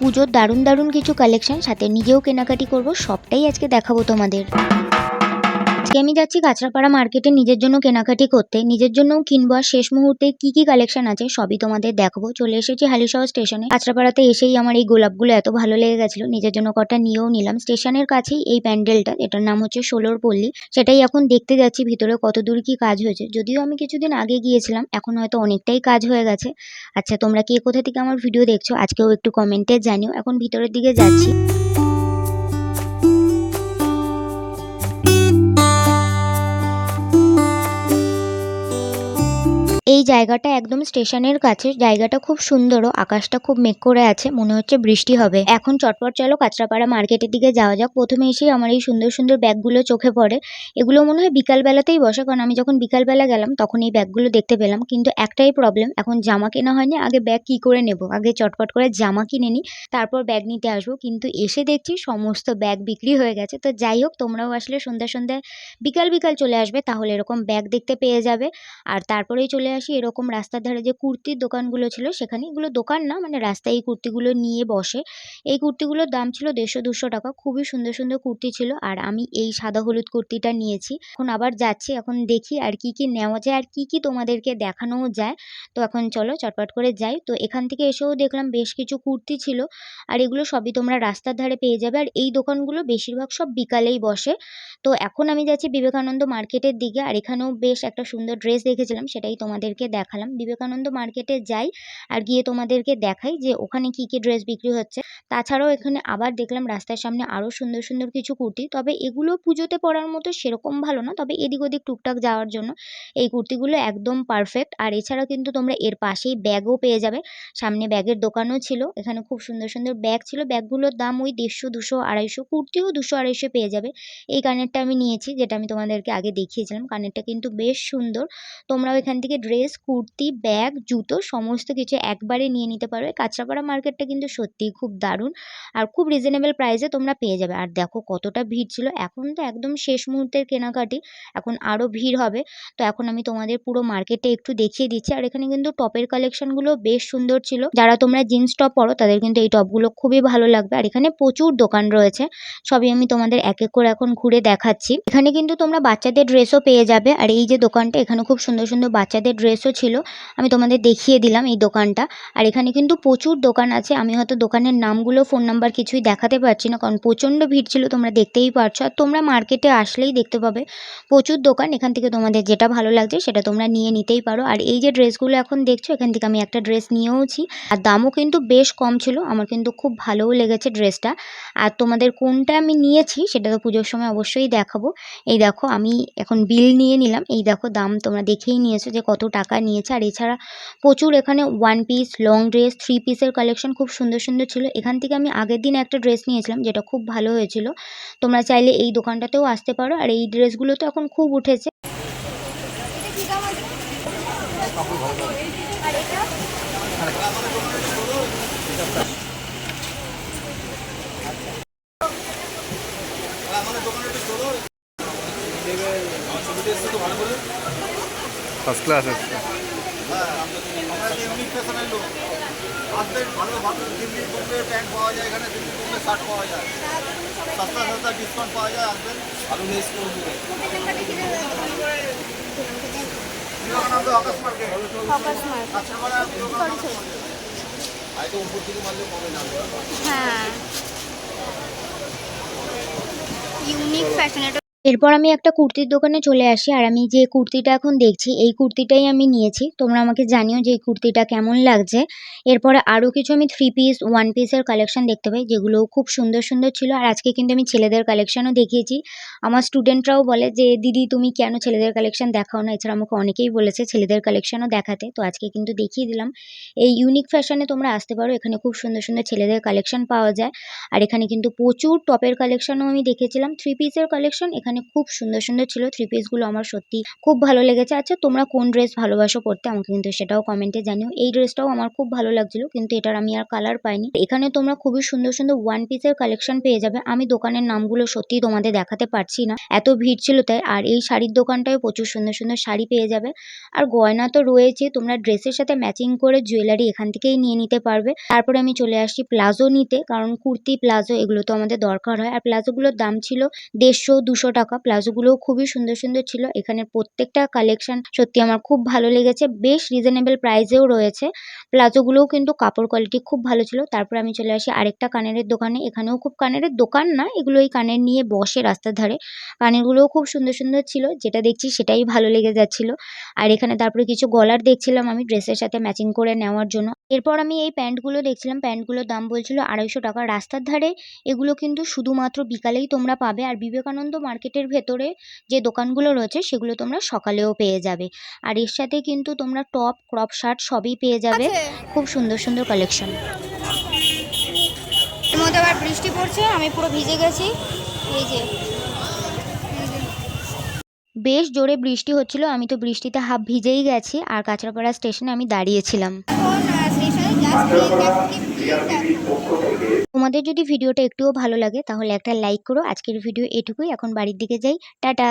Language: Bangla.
পুজোর দারুণ দারুণ কিছু কালেকশন সাথে নিজেও কেনাকাটি করব সবটাই আজকে দেখাবো তোমাদের। আজকে আমি যাচ্ছি কাঁচরাপাড়া মার্কেটে নিজের জন্য কেনাকাটি করতে। নিজের জন্যও কিনবো। আর শেষ মুহূর্তে কি কি কালেকশন আছে সবই তোমাদের দেখাবো। চলে এসেছি হালিশহর স্টেশনে কাঁচরাপাড়াতে এসেই আমার এই গোলাপগুলো এত ভালো লেগে গেছিল। নিজের জন্য কটা নিয়েও নিলাম। স্টেশনের কাছেই এই প্যান্ডেলটা। এটার নাম হচ্ছে ষোলোর পল্লী। সেটাই এখন দেখতে যাচ্ছি ভিতরে কত দূর কি কাজ হয়েছে। যদিও আমি কিছুদিন আগে গিয়েছিলাম, এখন হয়তো অনেকটাই কাজ হয়ে গেছে। আচ্ছা তোমরা কে কোথা থেকে আমার ভিডিও দেখছ? আজকেও একটু কমেন্টে জানিও। এখন ভিতরের দিকে যাচ্ছি। জায়গাটা একদম স্টেশনের কাছে। জায়গাটা খুব সুন্দরও, আকাশটা খুব মেঘ করে আছে, মনে হচ্ছে বৃষ্টি হবে। এখন চটপট চলো কাঁচরাপাড়া মার্কেটের দিকে যাওয়া যাক। প্রথমে এসেই আমার এই সুন্দর সুন্দর ব্যাগগুলো চোখে পড়ে। এগুলো মনে হয় বিকালবেলাতেই বসে, কারণ আমি যখন বিকালবেলা গেলাম, তখন এই ব্যাগগুলো দেখতে পেলাম। কিন্তু একটাই প্রবলেম এখন জামা কেনা হয়নি, আগে ব্যাগ কি করে নেব? আগে চটপট করে জামা কিনে নিই, তারপর ব্যাগ নিতে আসব। কিন্তু এসে দেখছি সমস্ত ব্যাগ বিক্রি হয়ে গেছে। তো যাই হোক, তোমরাও আসলে সন্ধ্যা সন্ধ্যায় বিকাল বিকাল চলে আসবে, তাহলে এরকম ব্যাগ দেখতে পেয়ে যাবে। আর তারপরেই চলে আসি এরকম রাস্তার ধারে যে কুর্তির দোকানগুলো ছিল, সেখানে এগুলো দোকান না মানে রাস্তায় এই কুর্তিগুলো নিয়ে বসে। এই কুর্তিগুলোর দাম ছিল দেড়শো দুশো টাকা, খুবই সুন্দর সুন্দর কুর্তি ছিল, আর আমি এই সাদা হলুদ কুর্তিটা নিয়েছি। এখন আবার যাচ্ছি, এখন দেখি আর কি কি নেওয়া যায়, আর কি কি তোমাদেরকে দেখানোও যায়। তো এখন চলো, চটপট করে যাই। তো এখান থেকে এসেও দেখলাম বেশ কিছু কুর্তি ছিল, আর এগুলো সবই তোমরা রাস্তার ধারে পেয়ে যাবে। আর এই দোকানগুলো বেশিরভাগ সব বিকালেই বসে। তো এখন আমি যাচ্ছি বিবেকানন্দ মার্কেটের দিকে, আর এখানেও বেশ একটা সুন্দর ড্রেস দেখেছিলাম, সেটাই তোমাদেরকে দেখালাম। বিবেকানন্দ মার্কেটে যাই আর গিয়ে তোমাদেরকে দেখাই যে ওখানে কি কি ড্রেস বিক্রি হচ্ছে। তাছাড়াও এখানে আবার দেখলাম রাস্তার সামনে আরও সুন্দর সুন্দর কিছু কুর্তি। তবে এগুলো পুজোতে পরার মতো সেরকম ভালো না। তবে এদিক ওদিক টুকটাক যাওয়ার জন্য এই কুর্তিগুলো একদম পারফেক্ট আর এছাড়া কিন্তু তোমরা এর পাশেই ব্যাগও পেয়ে যাবে। সামনে ব্যাগের দোকানও ছিল। এখানে খুব সুন্দর সুন্দর ব্যাগ ছিল। ব্যাগগুলোর দাম ওই দেড়শো, দুশো, আড়াইশো, কুর্তিও দুশো, আড়াইশো পেয়ে যাবে। এই কানেরটা আমি নিয়েছি, যেটা আমি তোমাদেরকে আগে দেখিয়েছিলাম। কানেরটা কিন্তু বেশ সুন্দর। তোমরাও এখান থেকে ড্রেস কুর্তি ব্যাগ জুতো, সমস্ত কিছু একবারে নিয়ে নিতে পারো এই কাঁচরাপাড়া মার্কেটটা কিন্তু সত্যিই খুব দারুণ আর খুব রিজনেবল প্রাইসে তোমরা পেয়ে যাবে। আর দেখো কতটা ভিড় ছিল। এখন তো একদম শেষ মুহূর্তের কেনাকাটি। এখন আরও ভিড় হবে। তো এখন আমি তোমাদের পুরো মার্কেটটা একটু দেখিয়ে দিচ্ছি। আর এখানে কিন্তু টপের কালেকশনগুলো বেশ সুন্দর ছিল। যারা তোমরা জিন্স টপ পরো, তাদের কিন্তু এই টপগুলো খুবই ভালো লাগবে। আর এখানে প্রচুর দোকান রয়েছে। সবই আমি তোমাদের এক এক করে এখন ঘুরে দেখাচ্ছি। এখানে কিন্তু তোমরা বাচ্চাদের ড্রেসও পেয়ে যাবে। আর এই যে দোকানটা, এখানে খুব সুন্দর সুন্দর বাচ্চাদের ড্রেসও ছিল, আমি তোমাদের দেখিয়ে দিলাম এই দোকানটা। আর এখানে কিন্তু প্রচুর দোকান আছে। আমি হয়তো দোকানের নামগুলো ফোন নাম্বার কিছুই দেখাতে পারছি না, কারণ প্রচণ্ড ভিড় ছিল, তোমরা দেখতেই পারছ। আর তোমরা মার্কেটে আসলেই দেখতে পাবে, প্রচুর দোকান। এখান থেকে তোমাদের যেটা ভালো লাগছে, সেটা তোমরা নিয়ে নিতেই পারো। আর এই যে ড্রেসগুলো এখন দেখছ, এখান থেকে আমি একটা ড্রেস নিয়েওছি। আর দামও কিন্তু বেশ কম ছিল, আমার কিন্তু খুব ভালোও লেগেছে ড্রেসটা। আর তোমাদের কোনটা আমি নিয়েছি, সেটা তো পুজোর সময় অবশ্যই দেখাবো। এই দেখো, আমি এখন বিল নিয়ে নিলাম। এই দেখো, দাম তোমরা দেখেই নিয়েছো যে কত টাকা। নিয়েছে। আর এছাড়া প্রচুর এখানে one piece long dress three পিসের কালেকশন খুব সুন্দর সুন্দর ছিল। এখান থেকে আমি আগের দিন একটা ড্রেস নিয়েছিলাম যেটা খুব ভালো হয়েছিল। তোমরা চাইলে এই দোকানটাতেও আসতে পারো। আর এই ড্রেসগুলো তো এখন খুব উঠেছে। ফার্স্ট ক্লাস আছে আমরা যে ইউনিক ফ্যাশনের লোক আসবেন ভালো ভালো দিল্লি বোম্বে প্যান্ট পাওয়া যায় এখানে দিল্লি বোম্বে শার্ট পাওয়া যায় সস্তা সস্তা ডিসকাউন্ট পাওয়া যায় আসবেন ভালো লেস করে দেবে বিবেকানন্দ আকাশ মার্কেট বিবেকানন্দ হয়তো উপর থেকে মারলে হ্যাঁ। ইউনিক ফ্যাশন এরপর আমি একটা কুর্তির দোকানে চলে আসি আর আমি যে কুর্তিটা এখন দেখছি, এই কুর্তিটাই আমি নিয়েছি। তোমরা আমাকে জানিও যে এই কুর্তিটা কেমন লাগছে। এরপরে আরও কিছু আমি থ্রি পিস ওয়ান পিসের কালেকশন দেখতে পাই যেগুলো খুব সুন্দর সুন্দর ছিল। আর আজকে কিন্তু আমি ছেলেদের কালেকশনও দেখিয়েছি। আমার স্টুডেন্টরাও বলে যে, দিদি, তুমি কেন ছেলেদের কালেকশন দেখাও না? এছাড়া আমাকে অনেকেই বলেছে ছেলেদের কালেকশনও দেখাতে। তো আজকে কিন্তু দেখিয়ে দিলাম। এই ইউনিক ফ্যাশনে তোমরা আসতে পারো। এখানে খুব সুন্দর সুন্দর ছেলেদের কালেকশন পাওয়া যায়। আর এখানে কিন্তু প্রচুর টপের কালেকশনও আমি দেখেছিলাম। থ্রি পিসের কালেকশন এখানে এখানে খুব সুন্দর সুন্দর ছিল। থ্রি পিসগুলো আমার সত্যি খুব ভালো লেগেছে। আচ্ছা তোমরা কোন ড্রেস ভালোবাসো পরতে আমাকে কিন্তু সেটাও কমেন্টে জানিও। এই ড্রেসটাও আমার খুব ভালো লাগছিল, কিন্তু এটার আমি আর কালার পাইনি। এখানে তোমরা খুবই সুন্দর সুন্দর ওয়ান পিসের কালেকশন পেয়ে যাবে। আমি দোকানের নামগুলো সত্যি তোমাদের দেখাতে পারছি না। এত ভিড় ছিল তাই, আর এই শাড়ির দোকানটায় প্রচুর সুন্দর সুন্দর শাড়ি পেয়ে যাবে। আর গয়না তো রয়েছে, তোমরা ড্রেসের সাথে ম্যাচিং করে জুয়েলারি এখান থেকেই নিয়ে নিতে পারবে। তারপরে আমি চলে আসছি প্লাজো নিতে, কারণ কুর্তি প্লাজো এগুলো তো আমাদের দরকার হয়। আর প্লাজোগুলোর দাম ছিল দেড়শো, দুশো টাকা। প্লাজোগুলোও খুবই সুন্দর সুন্দর ছিল। এখানে প্রত্যেকটা কালেকশন সত্যি আমার খুব ভালো লেগেছে। বেশ রিজনেবল প্রাইসেও রয়েছে। প্লাজোগুলোও কিন্তু কাপড় কোয়ালিটি খুব ভালো ছিল। তারপর আমি চলে আসি আরেকটা কানের দোকানে। এখানেও খুব কানের দোকান না এগুলো এই কানের নিয়ে বসে রাস্তার ধারে। কানেরগুলোও খুব সুন্দর সুন্দর ছিল। যেটা দেখছি সেটাই ভালো লেগে যাচ্ছিল। আর এখানে তারপরে কিছু গলার দেখছিলাম আমি ড্রেসের সাথে ম্যাচিং করে নেওয়ার জন্য। এরপর আমি এই প্যান্টগুলো দেখছিলাম প্যান্টগুলোর দাম বলছিল আড়াইশো টাকা। রাস্তার ধারে এগুলো কিন্তু শুধুমাত্র বিকালেই তোমরা পাবে আর বিবেকানন্দ মার্কেটের ভেতরে যে দোকানগুলো রয়েছে সেগুলো তোমরা সকালেও পেয়ে যাবে। আর এর সাথে কিন্তু তোমরা টপ ক্রপ শার্ট সবই পেয়ে যাবে। খুব সুন্দর সুন্দর কালেকশন। এর মধ্যে আবার বৃষ্টি পড়ছে আমি পুরো ভিজে গেছি। এই যে। বেশ জোরে বৃষ্টি হচ্ছিল আমি তো বৃষ্টিতে হাফ ভিজেই গেছি আর কাঁচরাপাড়া স্টেশনে আমি দাঁড়িয়েছিলাম। তোমাদের যদি ভিডিওটা একটুও ভালো লাগে, তাহলে একটা লাইক করো। আজকের ভিডিও এটুকুই। এখন বাড়ির দিকে যাই। টাটা!